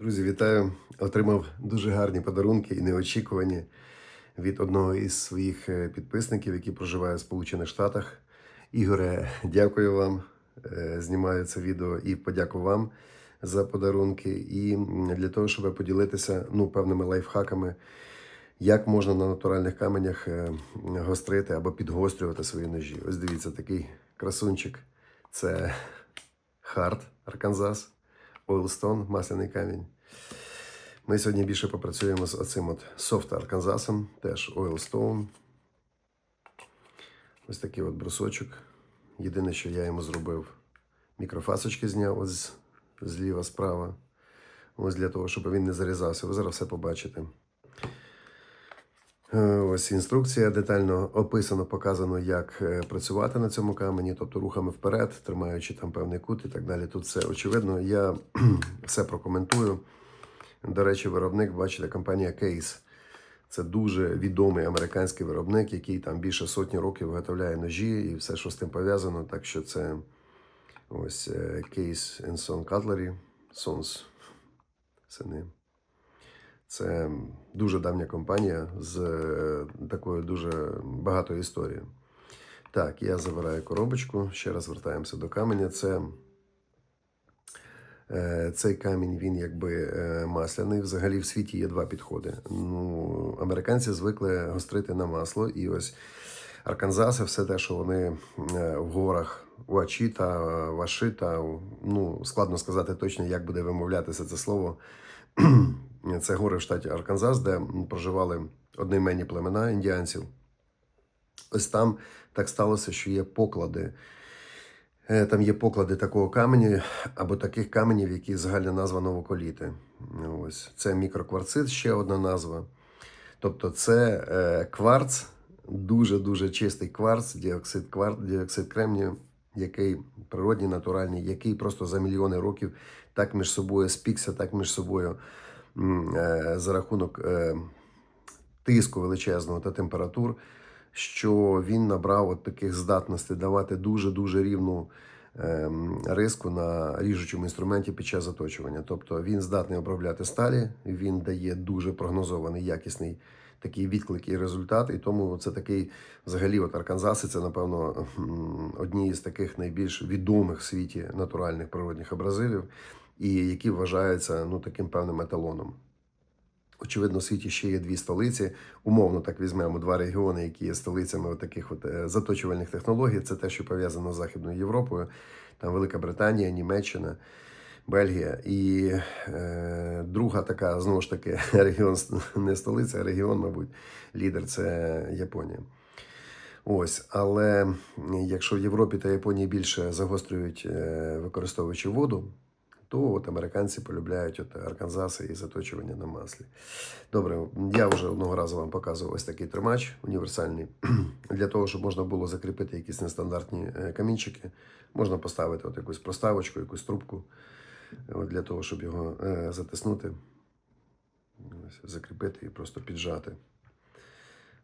Друзі, вітаю! Отримав дуже гарні подарунки і неочікувані від одного із своїх е, підписників, який проживає в Сполучених Штатах. Ігоре, дякую вам. Е, Знімаю це відео і подяку вам за подарунки. І для того, щоб поділитися ну, певними лайфхаками, як можна на натуральних каменях е, гострити або підгострювати свої ножі. Ось дивіться, такий красунчик. Це Харт Арканзас. Ойлстон, масляний камінь. Ми сьогодні більше попрацюємо з оцим от софт Арканзасом, теж Oilstone. Ось такий от брусочок. Єдине, що я йому зробив, мікрофасочки зняв ось зліва справа. Ось для того, щоб він не зарізався. Ви зараз все побачите. Е, Ось інструкція детально описано, показано, як е, працювати на цьому камені, тобто рухами вперед, тримаючи там певний кут і так далі. Тут все очевидно. Я все прокоментую. До речі, виробник, бачите, компанія Case. Це дуже відомий американський виробник, який там більше сотні років виготовляє ножі і все, що з тим пов'язано. Так що це ось е, Case Son Cutlery, Sons. Сини. Це дуже давня компанія з е, такою дуже багатою історією. Так, я забираю коробочку. Ще раз вертаємося до каменя. Це е, цей камінь він якби е, масляний. Взагалі в світі є два підходи. Ну, американці звикли гострити на масло, і ось Арканзаси, все те, що вони в горах Уачіта, Вашита, ну складно сказати точно, як буде вимовлятися це слово. Це гори в штаті Арканзас, де проживали одноіменні племена індіанців. Ось там так сталося, що є поклади. Е, Там є поклади такого каменю або таких каменів, які загальна назва новоколіти. Ось це мікрокварцит, ще одна назва. Тобто, це е, кварц, дуже дуже чистий кварц, діоксид кварц, діоксид кремнію, який природній, натуральний, який просто за мільйони років так між собою спікся, так між собою за рахунок е, тиску величезного та температур, що він набрав от таких здатностей давати дуже-дуже рівну ем, риску на ріжучому інструменті під час заточування. Тобто він здатний обробляти сталі, він дає дуже прогнозований, якісний такий відклик і результат. І тому це такий, взагалі, от Арканзаси, це, напевно, одні із таких найбільш відомих в світі натуральних природних абразивів, і які вважаються ну, таким певним еталоном. Очевидно, в світі ще є дві столиці. Умовно так візьмемо два регіони, які є столицями таких от е, заточувальних технологій. Це те, що пов'язано з Західною Європою, там Велика Британія, Німеччина, Бельгія. І е, друга така, знову ж таки, регіон не столиця, а регіон, мабуть, лідер це Японія. Ось, але якщо в Європі та Японії більше загострюють, е, використовуючи воду, то от американці полюбляють от арканзаси і заточування на маслі. Добре, я вже одного разу вам показував ось такий тримач універсальний. Для того, щоб можна було закріпити якісь нестандартні е, камінчики, можна поставити от якусь проставочку, якусь трубку, от для того, щоб його е, затиснути, ось, закріпити і просто піджати.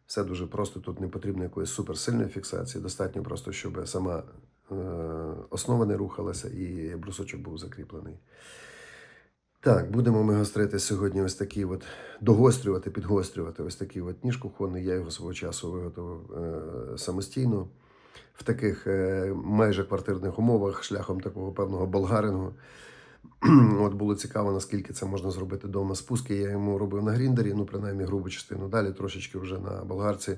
Все дуже просто, тут не потрібно якоїсь суперсильної фіксації. Достатньо просто, щоб сама основа не рухалася і брусочок був закріплений. Так, будемо ми гострити сьогодні ось такий от, догострювати, підгострювати ось такий от ніж кухонний. Я його свого часу виготовив е, самостійно в таких е, майже квартирних умовах, шляхом такого певного болгарингу. От було цікаво, наскільки це можна зробити вдома. Спуски я йому робив на гріндері, ну, принаймні, грубу частину. Далі трошечки вже на болгарці.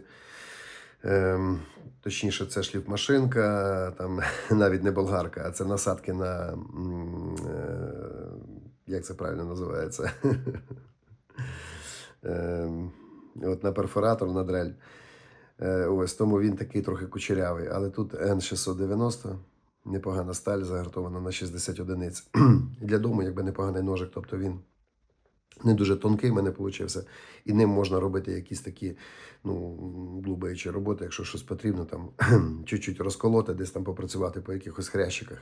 Ем, точніше, це шліфмашинка, там навіть не болгарка, а це насадки на. Е, як це правильно називається? Ем, от на перфоратор, на дрель. Е, ось тому він такий трохи кучерявий. Але тут N690, непогана сталь, загартована на 60 одиниць. Для дому, якби непоганий ножик, тобто він не дуже тонкий в мене вийшов. І ним можна робити якісь такі ну, глубаючі роботи, якщо щось потрібно, там чуть-чуть розколоти, десь там попрацювати по якихось хрящиках.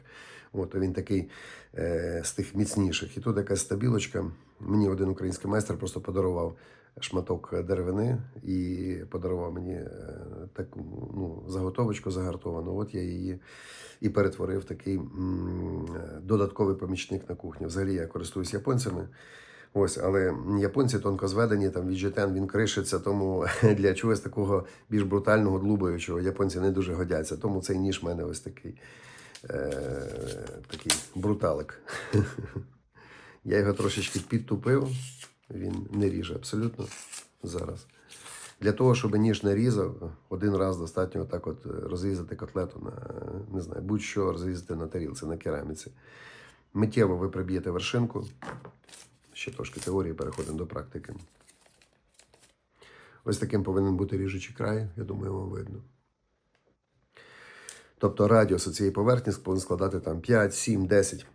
От, він такий е, з тих міцніших. І тут якась стабілочка. Мені один український майстер просто подарував шматок деревини і подарував мені е, таку ну, заготовочку загартовану. От я її і перетворив в такий м, е, додатковий помічник на кухні. Взагалі я користуюсь японцями. Ось, але японці тонкозведені, там віджетен, він кришиться, тому для чогось такого більш брутального, длубаючого японці не дуже годяться. Тому цей ніж в мене ось такий, е, такий бруталик. Я його трошечки підтупив, він не ріже абсолютно зараз. Для того, щоб ніж не різав, один раз достатньо так от розрізати котлету на не знаю, будь-що розрізати на тарілці, на кераміці. Миттєво ви приб'єте вершинку. Ще трошки теорії переходимо до практики. Ось таким повинен бути ріжучий край, я думаю, вам видно. Тобто радіус цієї поверхні повинен складати там 5, 7, 10,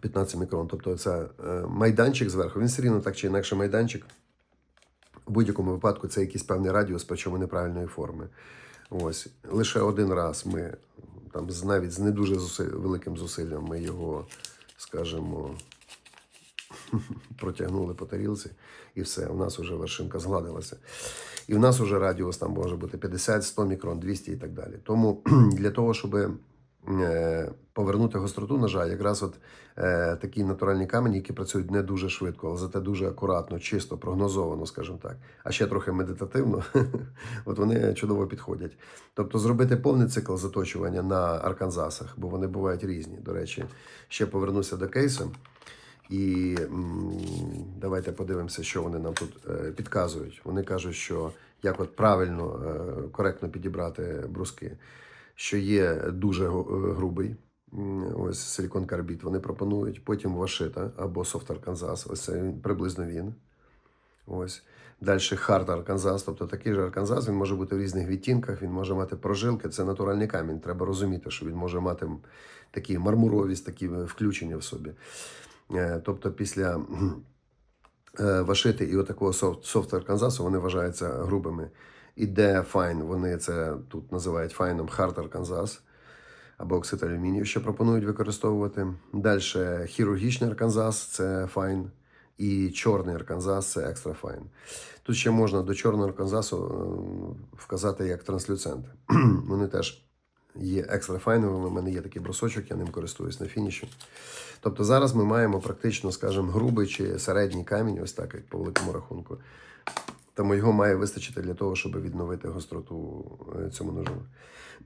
15 мікрон. Тобто це е, майданчик зверху, він все рівно так чи інакше майданчик. В будь-якому випадку це якийсь певний радіус, причому неправильної форми. Ось. Лише один раз ми там навіть з не дуже зуси- великим зусиллям ми його, скажімо, протягнули по тарілці, і все, у нас вже вершинка згладилася. І в нас вже радіус там може бути 50, 100 мікрон, 200 і так далі. Тому для того, щоб е, повернути гостроту ножа, якраз от е, такі натуральні камені, які працюють не дуже швидко, але зате дуже акуратно, чисто, прогнозовано, скажімо так, а ще трохи медитативно, от вони чудово підходять. Тобто зробити повний цикл заточування на арканзасах, бо вони бувають різні. До речі, ще повернуся до кейсу. І давайте подивимося, що вони нам тут е, підказують. Вони кажуть, що як от правильно, е, коректно підібрати бруски, що є дуже е, грубий. Ось силікон карбід вони пропонують. Потім вашита або софт арканзас. Ось це приблизно він. Ось. Далі хард арканзас, тобто такий же арканзас, він може бути в різних відтінках, він може мати прожилки, це натуральний камінь. Треба розуміти, що він може мати такі мармуровість, такі включення в собі. Е, Тобто після е, вашити і отакого софт, софт арканзасу вони вважаються грубими. І де файн, вони це тут називають файном хард арканзас або оксид алюмінію, що пропонують використовувати. Далі хірургічний арканзас це файн. І чорний арканзас це екстра файн. Тут ще можна до чорного арканзасу е, вказати як транслюценти. Вони теж є екстра файновими. У мене є такий брусочок, я ним користуюсь на фініші. Тобто зараз ми маємо практично, скажімо, грубий чи середній камінь, ось так, як по великому рахунку. Тому його має вистачити для того, щоб відновити гостроту е, цьому ножу.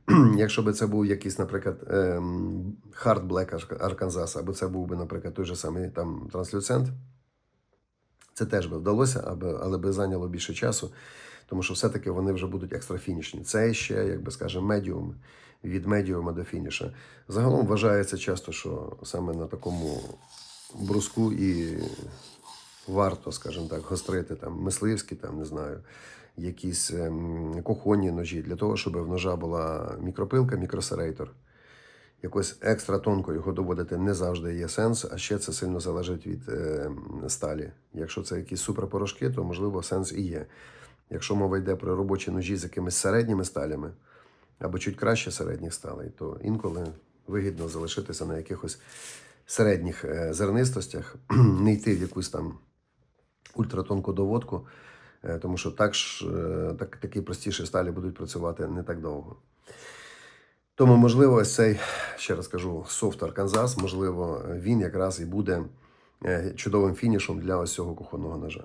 Якщо би це був якийсь, наприклад, ем, Hard Black Arkansas, або це був би, наприклад, той же самий там транслюцент, це теж би вдалося, але би зайняло більше часу, тому що все-таки вони вже будуть екстрафінішні. Це ще, як би скажемо, медіум від медіума до фініша. Загалом вважається часто, що саме на такому бруску і варто, скажімо так, гострити там мисливські, там не знаю, якісь ем, кухонні ножі для того, щоб в ножа була мікропилка, мікросерейтор. Якось екстра тонко його доводити не завжди є сенс, а ще це сильно залежить від е, сталі. Якщо це якісь суперпорошки, то можливо сенс і є. Якщо мова йде про робочі ножі з якимись середніми сталями або чуть краще середніх сталей, то інколи вигідно залишитися на якихось середніх е, зернистостях, не йти в якусь там ультратонку доводку, е, тому що так е, так, такі простіші сталі будуть працювати не так довго. Тому, можливо, ось цей, ще раз кажу, софт Арканзас, можливо, він якраз і буде чудовим фінішом для ось цього кухонного ножа.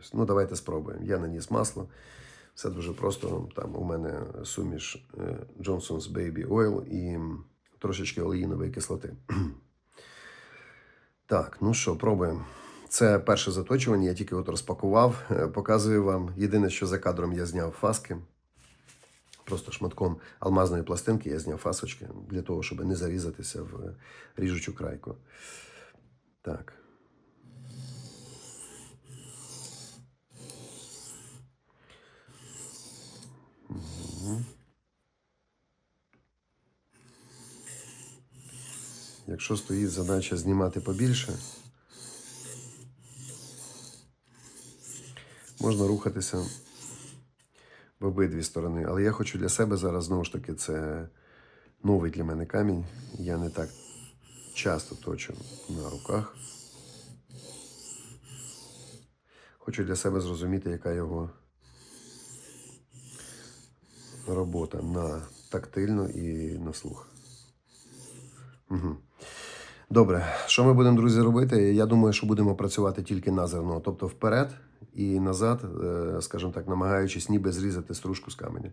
Ось. Ну, давайте спробуємо. Я наніс масло. Все дуже просто. Там у мене суміш е, Johnson's Baby Oil і трошечки олеїнової кислоти. Так, ну що, пробуємо. Це перше заточування, я тільки от розпакував, е, показую вам. Єдине, що за кадром я зняв фаски. Просто шматком алмазної пластинки я зняв фасочки для того, щоб не зарізатися в е, ріжучу крайку. Так. Якщо стоїть задача знімати побільше, можна рухатися в обидві сторони. Але я хочу для себе зараз знову ж таки це новий для мене камінь. Я не так часто точу на руках. Хочу для себе зрозуміти, яка його робота на тактильно і на слух. Угу. Добре, що ми будемо, друзі, робити? Я думаю, що будемо працювати тільки на зерно, тобто вперед і назад, е, скажімо так, намагаючись ніби зрізати стружку з каменя.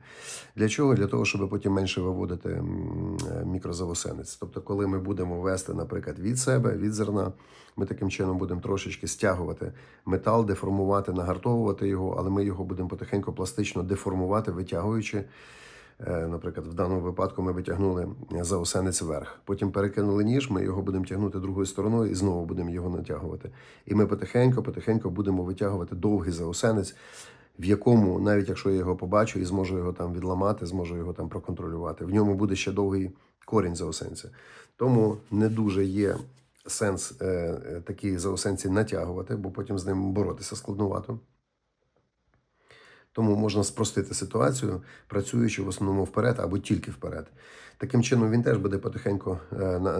Для чого? Для того, щоб потім менше виводити е, мікрозавосенець. Тобто, коли ми будемо вести, наприклад, від себе, від зерна, ми таким чином будемо трошечки стягувати метал, деформувати, нагартовувати його, але ми його будемо потихеньку пластично деформувати, витягуючи. Е, Наприклад, в даному випадку ми витягнули заосенець вверх. Потім перекинули ніж, ми його будемо тягнути другою стороною і знову будемо його натягувати. І ми потихеньку будемо витягувати довгий заосенець, в якому, навіть якщо я його побачу і зможу його там відламати, зможу його там проконтролювати. В ньому буде ще довгий корінь заосенця. Тому не дуже є сенс е, е, такі заосенці натягувати, бо потім з ним боротися складновато. Тому можна спростити ситуацію, працюючи в основному вперед або тільки вперед. Таким чином він теж буде потихеньку е, на-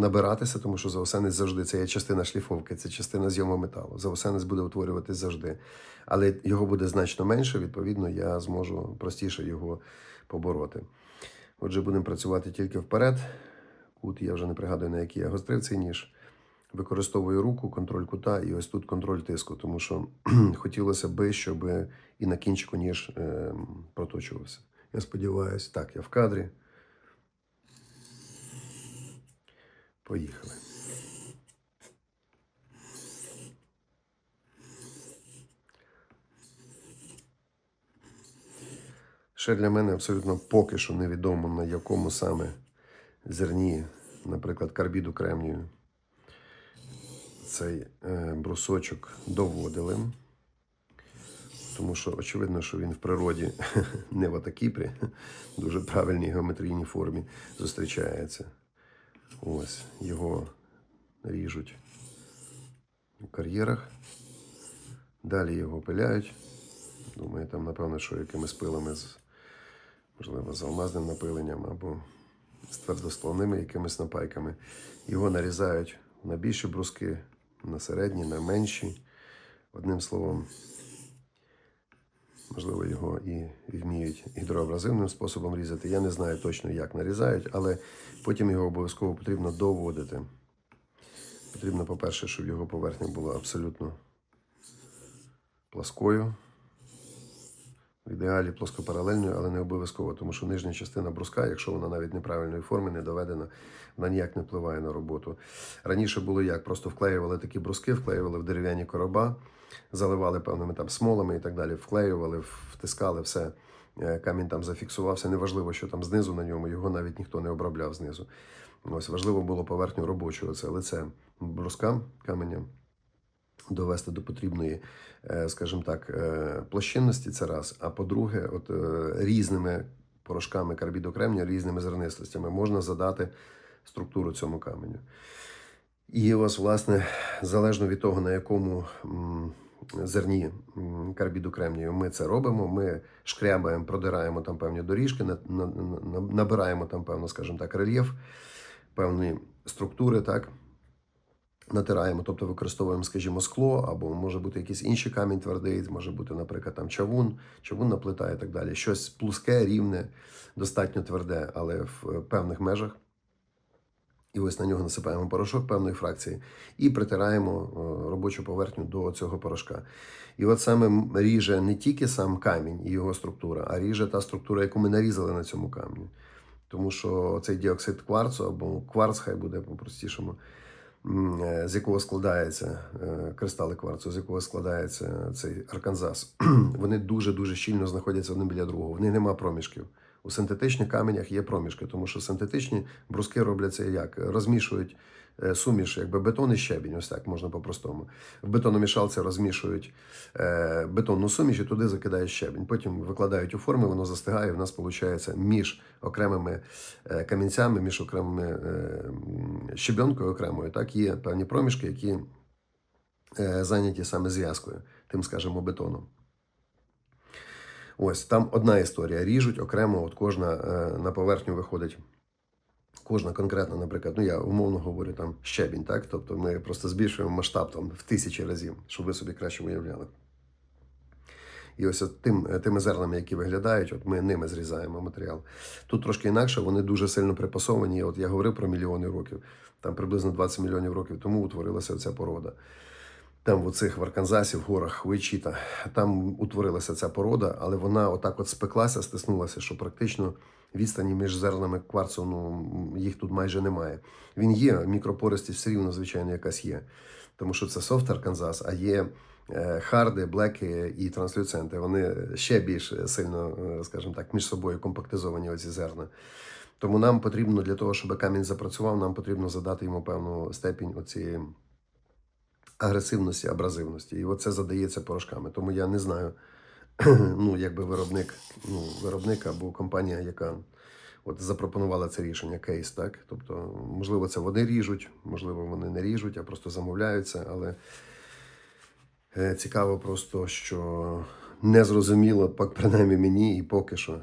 набиратися, тому що заосенець завжди це є частина шліфовки, це частина зйому металу. Заосенець буде утворюватись завжди. Але його буде значно менше, відповідно, я зможу простіше його побороти. Отже, будемо працювати тільки вперед. Кут я вже не пригадую, на який я гострив цей ніж. Використовую руку, контроль кута, і ось тут контроль тиску, тому що хотілося би, щоб і на кінчику ніж е, проточувався. Я сподіваюся, так, я в кадрі. Поїхали. Ще для мене абсолютно поки що невідомо, на якому саме зерні, наприклад, карбіду кремнію, цей е, брусочок доводили. Тому що очевидно, що він в природі не в атакіпрі, дуже правильній геометрійній формі зустрічається. Ось його ріжуть у кар'єрах. Далі його пиляють. Думаю, там, напевно, що якимись пилами, з, можливо, з алмазним напиленням або з твердосплавними якимись напайками. Його нарізають на більші бруски, на середні, на менші. Одним словом, можливо, його і вміють гідроабразивним способом різати. Я не знаю точно, як нарізають, але потім його обов'язково потрібно доводити. Потрібно, по-перше, щоб його поверхня була абсолютно пласкою. В ідеалі плоскопаралельною, але не обов'язково, тому що нижня частина бруска, якщо вона навіть неправильної форми не доведена, вона ніяк не впливає на роботу. Раніше було як? Просто вклеювали такі бруски, вклеювали в дерев'яні короба, заливали певними там смолами і так далі, вклеювали, втискали все. Е, Камінь там зафіксувався. Неважливо, що там знизу на ньому, його навіть ніхто не обробляв знизу. Ось важливо було поверхню робочого, це лице бруска каменя довести до потрібної, е, скажімо так, е, площинності це раз. А по-друге, от е, різними порошками карбіду кремнію, різними зернистостями можна задати структуру цьому каменю. І ось, власне, залежно від того, на якому зерні м, карбіду кремнію ми це робимо, ми шкрябаємо, продираємо там певні доріжки, на- на- на- набираємо там, певно, скажімо так, рельєф, певні структури, так, натираємо, тобто використовуємо, скажімо, скло, або може бути якийсь інший камінь твердий, може бути, наприклад, там чавун, чавунна плита і так далі. Щось плуске, рівне, достатньо тверде, але в певних межах. І ось на нього насипаємо порошок певної фракції і притираємо е, робочу поверхню до цього порошка. І от саме ріже не тільки сам камінь і його структура, а ріже та структура, яку ми нарізали на цьому камені. Тому що цей діоксид кварцу або кварц, хай буде по-простішому, е, з якого складається е, кристали кварцу, з якого складається цей арканзас, вони дуже-дуже щільно знаходяться один біля другого. В них нема проміжків. У синтетичних каменях є проміжки, тому що синтетичні бруски робляться як? Розмішують е, суміш, якби бетон і щебінь, ось так можна по-простому. В бетономішалці розмішують е, бетонну суміш і туди закидають щебінь. Потім викладають у форми, воно застигає. і В нас виходить між окремими е, камінцями, між окремими е, щебенкою окремою, так є певні проміжки, які е, зайняті саме зв'язкою, тим, скажімо, бетоном. Ось там одна історія. Ріжуть окремо, от кожна е, на поверхню виходить. Кожна конкретна, наприклад, ну я умовно говорю там щебінь, так? Тобто ми просто збільшуємо масштаб там в тисячі разів, щоб ви собі краще уявляли. І ось тим, тими зернами, які виглядають, от ми ними зрізаємо матеріал. Тут трошки інакше, вони дуже сильно припасовані. От я говорив про мільйони років, там приблизно 20 мільйонів років тому утворилася ця порода. Там в оцих в Арканзасі, в горах Вичіта, там утворилася ця порода, але вона отак от спеклася, стиснулася, що практично відстані між зернами кварцу, ну, їх тут майже немає. Він є, мікропористість все рівно, звичайно, якась є. Тому що це софт Арканзас, а є е, харди, блеки і транслюценти. Вони ще більш сильно, е, скажімо так, між собою компактизовані оці зерна. Тому нам потрібно для того, щоб камінь запрацював, нам потрібно задати йому певну степінь оцієї агресивності, абразивності. І оце задається порошками. Тому я не знаю, ну, якби виробник, ну, виробник або компанія, яка от запропонувала це рішення, кейс, так? Тобто, можливо, це вони ріжуть, можливо, вони не ріжуть, а просто замовляються, але е, цікаво просто, що не зрозуміло, принаймні мені і поки що,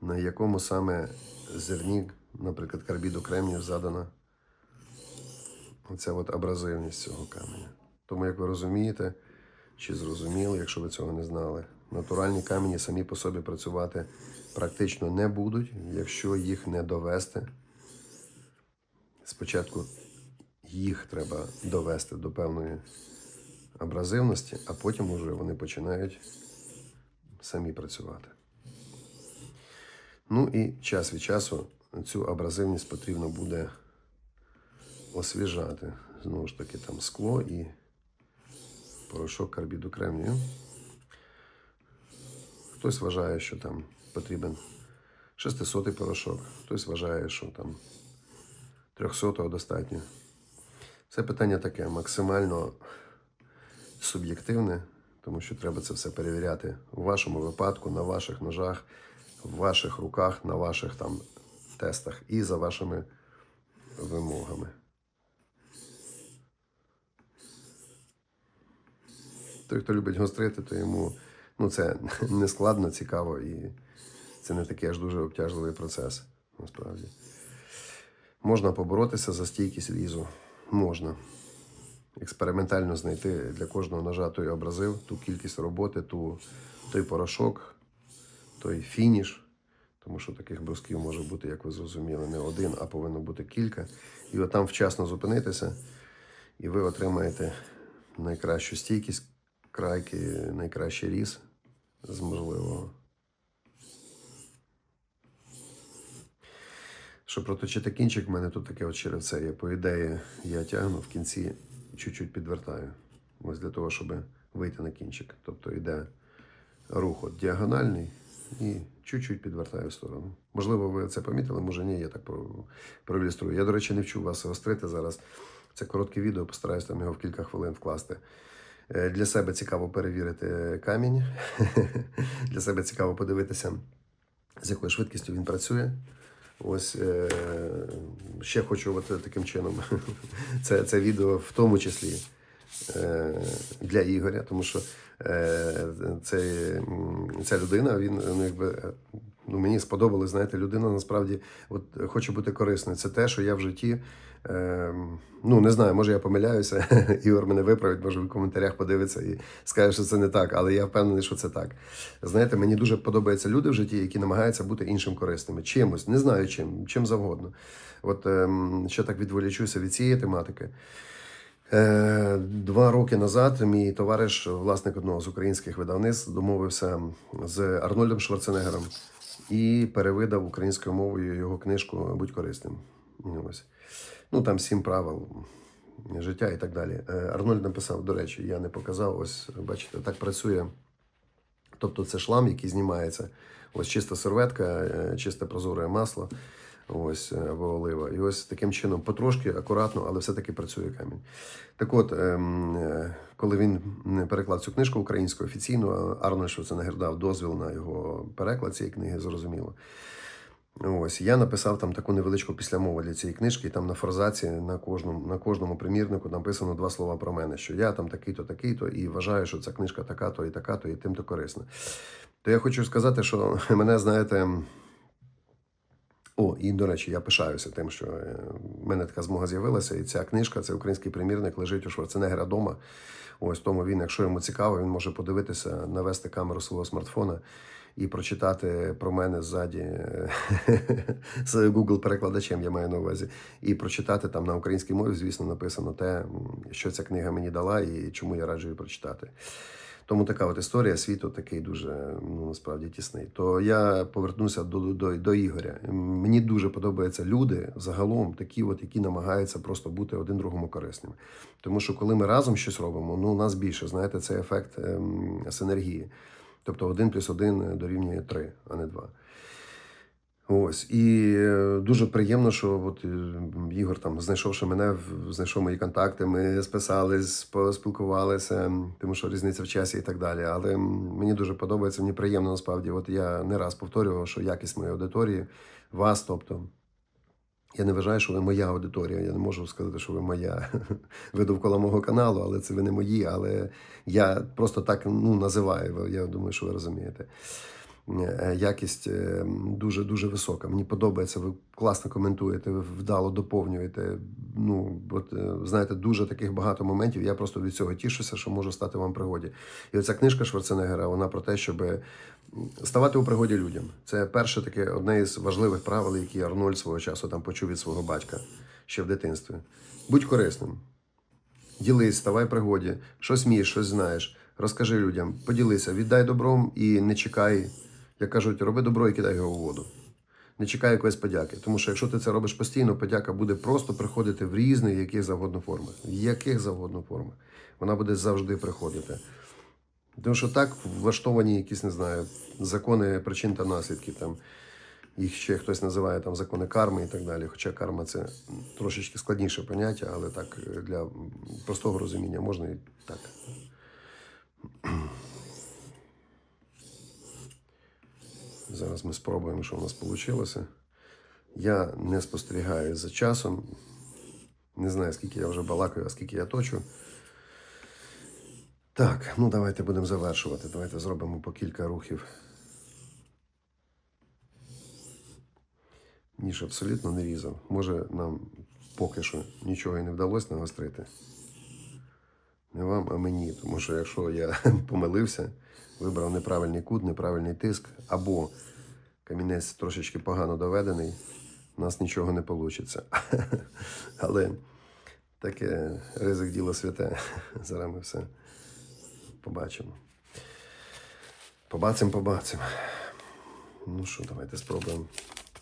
на якому саме зерні, наприклад, карбіду кремнію задана оця от абразивність цього каменя. Тому, як ви розумієте, чи зрозуміли, якщо ви цього не знали, натуральні камені самі по собі працювати практично не будуть, якщо їх не довести. Спочатку їх треба довести до певної абразивності, а потім уже вони починають самі працювати. Ну і час від часу цю абразивність потрібно буде освіжати. Знову ж таки, там скло і порошок карбіду кремнію. Хтось вважає, що там потрібен 600 порошок, хтось вважає, що там 300 достатньо. Це питання таке максимально суб'єктивне, тому що треба це все перевіряти у вашому випадку, на ваших ножах, в ваших руках, на ваших там тестах і за вашими вимогами. Той, хто любить гострити, то йому ну, це не складно, цікаво і це не такий аж дуже обтяжливий процес, насправді. Можна поборотися за стійкість візу. Можна. Експериментально знайти для кожного ножа той абразив, ту кількість роботи, ту, той порошок, той фініш. Тому що таких брусків може бути, як ви зрозуміли, не один, а повинно бути кілька. І от там вчасно зупинитися, і ви отримаєте найкращу стійкість крайки, найкращий різ з можливого. Щоб проточити кінчик, в мене тут таке от черевце є. По ідеї, я тягну в кінці чуть-чуть підвертаю. Ось для того, щоб вийти на кінчик. Тобто йде рух от діагональний і чуть-чуть підвертаю в сторону. Можливо, ви це помітили, може ні, я так про- проілюструю. Я, до речі, не вчу вас гострити зараз. Це коротке відео, постараюсь там його в кілька хвилин вкласти. Е, Для себе цікаво перевірити камінь. Для себе цікаво подивитися, з якою швидкістю він працює. Ось е, ще хочу от таким чином це, це відео в тому числі е, для Ігоря, тому що е, цей, ця людина, він ну, якби. Е, Ну, мені сподобалось, знаєте, людина насправді от, хоче бути корисною. Це те, що я в житті. Е, ну, не знаю, може я помиляюся. Ігор мене виправить, може в коментарях подивиться і скаже, що це не так, але я впевнений, що це так. Знаєте, мені дуже подобаються люди в житті, які намагаються бути іншим корисними. Чимось, не знаю чим, чим завгодно. От ем, ще так відволічуся від цієї тематики. Е, Два роки назад мій товариш, власник одного з українських видавництв, домовився з Арнольдом Шварценеггером і перевидав українською мовою його книжку Будь корисним. Ось. Ну там сім правил життя і так далі. Е, Арнольд написав, до речі, я не показав. Ось бачите, так працює. Тобто це шлам, який знімається. Ось чиста серветка, е, чисте прозоре масло, ось е, або олива. І ось таким чином потрошки, акуратно, але все-таки працює камінь. Так от, ем, е, коли він переклав цю книжку українською офіційно, Арнольд Шварценеггер дав дозвіл на його переклад цієї книги, зрозуміло. Ось я написав там таку невеличку післямову для цієї книжки, і там на форзаці на кожному, на кожному примірнику написано два слова про мене, що я там такий-то, такий-то, і вважаю, що ця книжка така-то і така-то, і тим-то корисна. То я хочу сказати, що мене, знаєте, О, і до речі, я пишаюся тим, що е, в мене така змога з'явилася, і ця книжка, це український примірник, лежить у Шварценеггера вдома. Ось тому він, якщо йому цікаво, він може подивитися, навести камеру свого смартфона і прочитати про мене ззаді е, з Google перекладачем, я маю на увазі, і прочитати там на українській мові, звісно, написано те, що ця книга мені дала і чому я раджу її прочитати. Тому така от історія світу такий дуже ну, насправді тісний. То я повернуся до, до, до Ігоря. Мені дуже подобаються люди загалом, такі, от, які намагаються просто бути один другому корисним. Тому що коли ми разом щось робимо, ну у нас більше, знаєте, це ефект ем, синергії. Тобто один плюс один дорівнює три, а не два. Ось і е, дуже приємно, що от е, Ігор там, знайшовши мене, знайшов мої контакти. Ми списались, поспілкувалися, тому що різниця в часі і так далі. Але мені дуже подобається, мені приємно насправді. От я не раз повторював, що якість моєї аудиторії, вас, тобто. Я не вважаю, що ви моя аудиторія. Я не можу сказати, що ви моя. Ви довкола мого каналу, але це ви не мої. Але я просто так ну, називаю. Я думаю, що ви розумієте. Е, Якість дуже дуже висока. Мені подобається. Ви класно коментуєте, ви вдало доповнюєте. Ну, от е, знаєте, дуже таких багато моментів. Я просто від цього тішуся, що можу стати вам пригоді. І оця книжка Шварценеггера, вона про те, щоб ставати у пригоді людям. Це перше таке одне із важливих правил, які Арнольд свого часу там почув від свого батька ще в дитинстві. Будь корисним. Ділись, ставай пригоді, щось вмієш, щось знаєш. Розкажи людям, поділися, віддай добром і не чекай, як кажуть, роби добро і кидай його у воду. Не чекай якоїсь подяки. Тому що якщо ти це робиш постійно, подяка буде просто приходити в різних, яких завгодно формах. В яких завгодно формах. Вона буде завжди приходити. Тому що так влаштовані якісь, не знаю, закони причин та наслідків. Там, їх ще хтось називає там закони карми і так далі. Хоча карма це трошечки складніше поняття, але так е, для простого розуміння можна і так. Зараз ми спробуємо, що в нас вийшло. Я не спостерігаю за часом. Не знаю, скільки я вже балакаю, а скільки я точу. Так, ну давайте будемо завершувати. Давайте зробимо по кілька рухів. Ніж абсолютно не різав. Може, нам поки що нічого і не вдалося нагострити. Не вам, а мені. Тому що якщо я помилився, вибрав неправильний кут, неправильний тиск, або камінець трошечки погано доведений, у нас нічого не вийде. Але таке ризик діло святе. Зараз ми все побачимо. Побачимо, побачимо. Ну що, давайте спробуємо,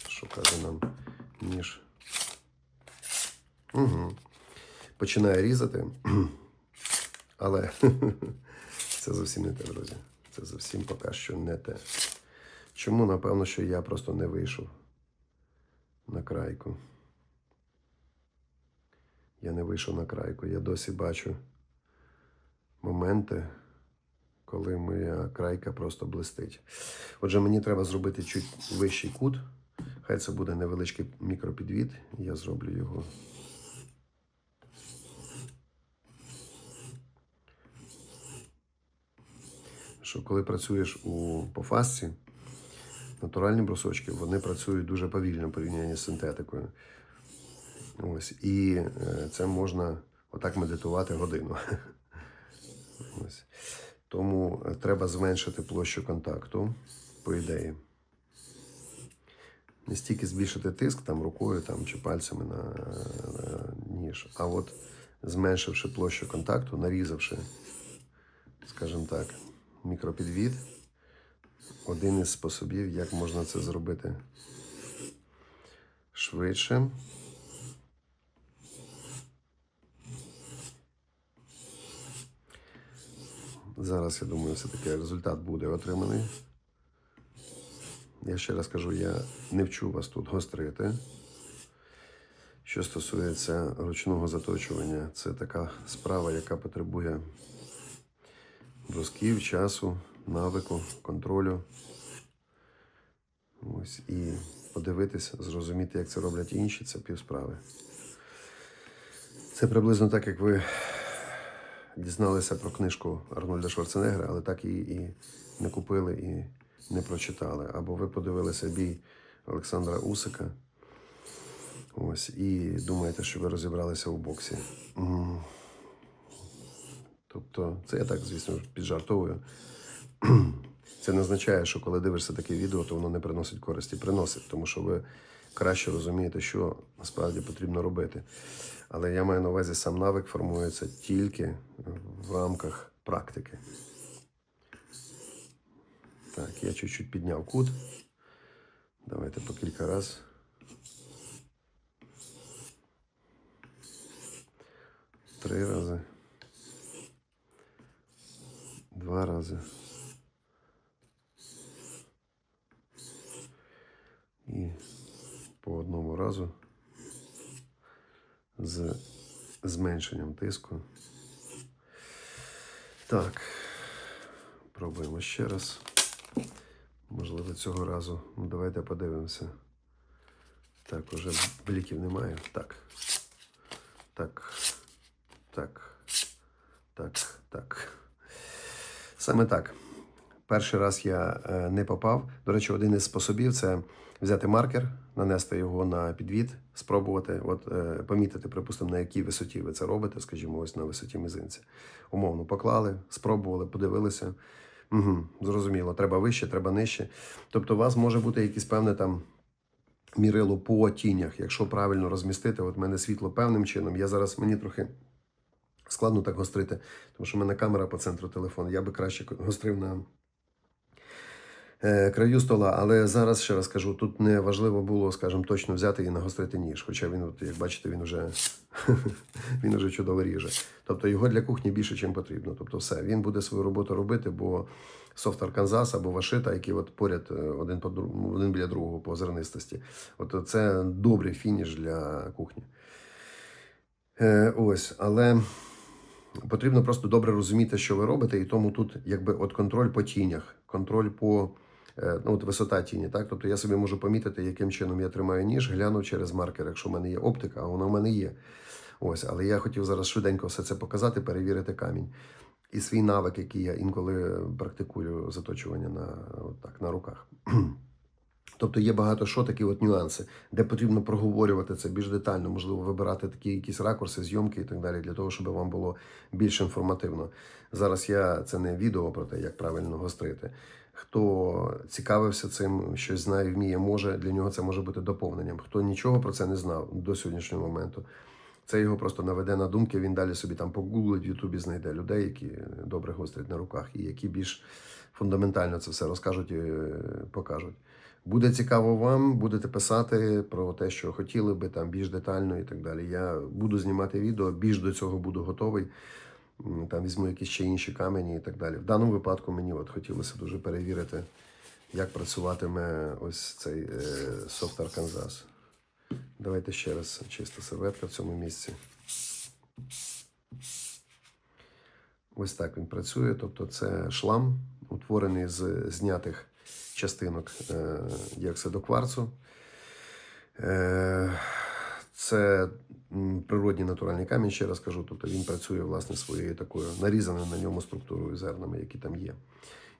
що каже нам ніж. Угу. Починає різати, але це зовсім не те, друзі. Це зовсім поки що не те. Чому? Напевно, що я просто не вийшов на крайку. Я не вийшов на крайку. Я досі бачу моменти, коли моя крайка просто блистить. Отже, мені треба зробити чуть вищий кут. Хай це буде невеличкий мікропідвід. Я зроблю його. Що коли працюєш у по фасці, натуральні брусочки, вони працюють дуже повільно в порівнянні з синтетикою. Ось, і е, це можна отак медитувати годину. Ось. Тому е, треба зменшити площу контакту, по ідеї. Не стільки збільшити тиск там рукою там, чи пальцями на, на ніж, а от зменшивши площу контакту, нарізавши, скажімо так, мікропідвід. Один із способів, як можна це зробити швидше. Зараз, я думаю, все-таки результат буде отриманий. Я ще раз кажу, я не вчу вас тут гострити. Що стосується ручного заточування, це така справа, яка потребує бросків, часу, навику, контролю. Ось і подивитися, зрозуміти, як це роблять інші, це півсправи. Це приблизно так, як ви дізналися про книжку Арнольда Шварценеггера, але так її і не купили і не прочитали. Або ви подивилися бій Олександра Усика, Ось, і думаєте, що ви розібралися у боксі. Тобто, це я так, звісно, піджартовую. Це не означає, що коли дивишся таке відео, то воно не приносить користі. Приносить, тому що ви краще розумієте, що насправді потрібно робити. Але я маю на увазі, сам навик формується тільки в рамках практики. Так, я чуть-чуть підняв кут. Давайте по кілька разів. Три рази. Два рази. І по одному разу з зменшенням тиску. Так, пробуємо ще раз. Можливо, цього разу. Ну, давайте подивимося. Так, уже бліків немає. Так. Так. Так. Так. Так. Саме так. Перший раз я е, не попав. До речі, один із способів це взяти маркер, нанести його на підвід, спробувати, от е, помітити, припустимо, на якій висоті ви це робите, скажімо, ось на висоті мізинця. Умовно поклали, спробували, подивилися. Угу, зрозуміло, треба вище, треба нижче. Тобто, у вас може бути якісь певне там мірило по тінях, якщо правильно розмістити. От мене світло певним чином. Я зараз мені трохи складно так гострити, тому що в мене камера по центру телефону. Я би краще гострив на е, краю стола, але зараз ще раз кажу, тут не важливо було, скажімо, точно взяти і нагострити ніж. Хоча він, от, як бачите, він вже він вже чудово ріже. Тобто його для кухні більше, ніж потрібно. Тобто, все, він буде свою роботу робити, бо софт Арканзас або Вашита, які от поряд е, один по один біля другого по зернистості. От це добрий фініш для кухні. Е, ось, але потрібно просто добре розуміти, що ви робите, і тому тут якби от контроль по тінях, контроль по е, ну, от висота тіні. Так? Тобто я собі можу помітити, яким чином я тримаю ніж, гляну через маркер, якщо в мене є оптика, а вона в мене є. Ось, але я хотів зараз швиденько все це показати, перевірити камінь. І свій навик, який я інколи практикую заточування на, от так, на руках. Тобто є багато що такі от нюанси, де потрібно проговорювати це більш детально, можливо, вибирати такі якісь ракурси, зйомки і так далі, для того, щоб вам було більш інформативно. Зараз я це не відео про те, як правильно гострити. Хто цікавився цим, щось знає, вміє, може, для нього це може бути доповненням. Хто нічого про це не знав до сьогоднішнього моменту, це його просто наведе на думки. Він далі собі там погуглить в Ютубі, знайде людей, які добре гострять на руках, і які більш фундаментально це все розкажуть і е, покажуть. Буде цікаво вам, будете писати про те, що хотіли би там більш детально і так далі. Я буду знімати відео, більш до цього буду готовий. Там візьму якісь ще інші камені і так далі. В даному випадку мені от хотілося дуже перевірити, як працюватиме ось цей е, софт Арканзас. Давайте ще раз чиста серветка в цьому місці. Ось так він працює. Тобто це шлам, утворений з знятих частинок е, діоксиду кварцу. Е, Це природній натуральний камінь, ще раз кажу. Тобто він працює власне своєю такою нарізаною на ньому структурою зернами, які там є.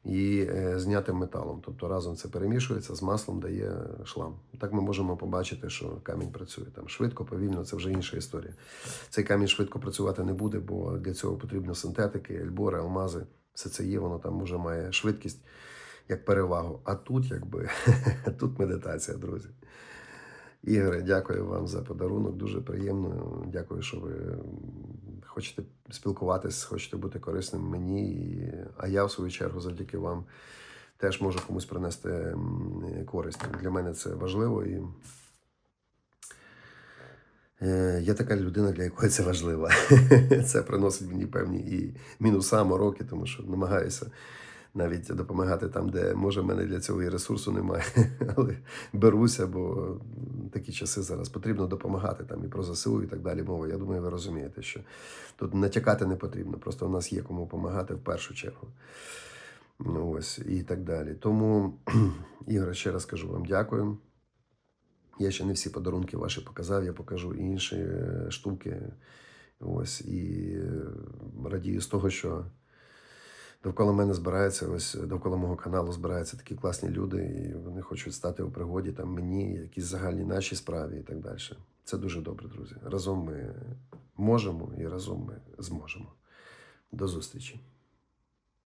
І е, знятим металом. Тобто разом це перемішується з маслом, дає шлам. Так ми можемо побачити, що камінь працює там швидко, повільно, це вже інша історія. Цей камінь швидко працювати не буде, бо для цього потрібно синтетики, ельбори, алмази. Все це є, воно там вже має швидкість як перевагу. А тут, якби, тут медитація, друзі. Ігоре, дякую вам за подарунок. Дуже приємно. Дякую, що ви хочете спілкуватись, хочете бути корисним мені. А я, в свою чергу, завдяки вам теж можу комусь принести користь. Для мене це важливо і. Е, Я така людина, для якої це важливо. Це приносить мені певні і мінуса, мороки, тому що намагаюся навіть допомагати там, де може в мене для цього і ресурсу немає. Але беруся, бо такі часи зараз потрібно допомагати там і про ЗСУ, і так далі мова. Я думаю, ви розумієте, що тут натякати не потрібно. Просто у нас є кому допомагати в першу чергу. Ну, ось і так далі. Тому, Ігор, ще раз кажу вам дякую. Я ще не всі подарунки ваші показав, я покажу інші е, штуки. Ось і е, радію з того, що довкола мене збирається, ось довкола мого каналу збираються такі класні люди, і вони хочуть стати у пригоді там мені, якісь загальні наші справі і так далі. Це дуже добре, друзі. Разом ми можемо і разом ми зможемо. До зустрічі.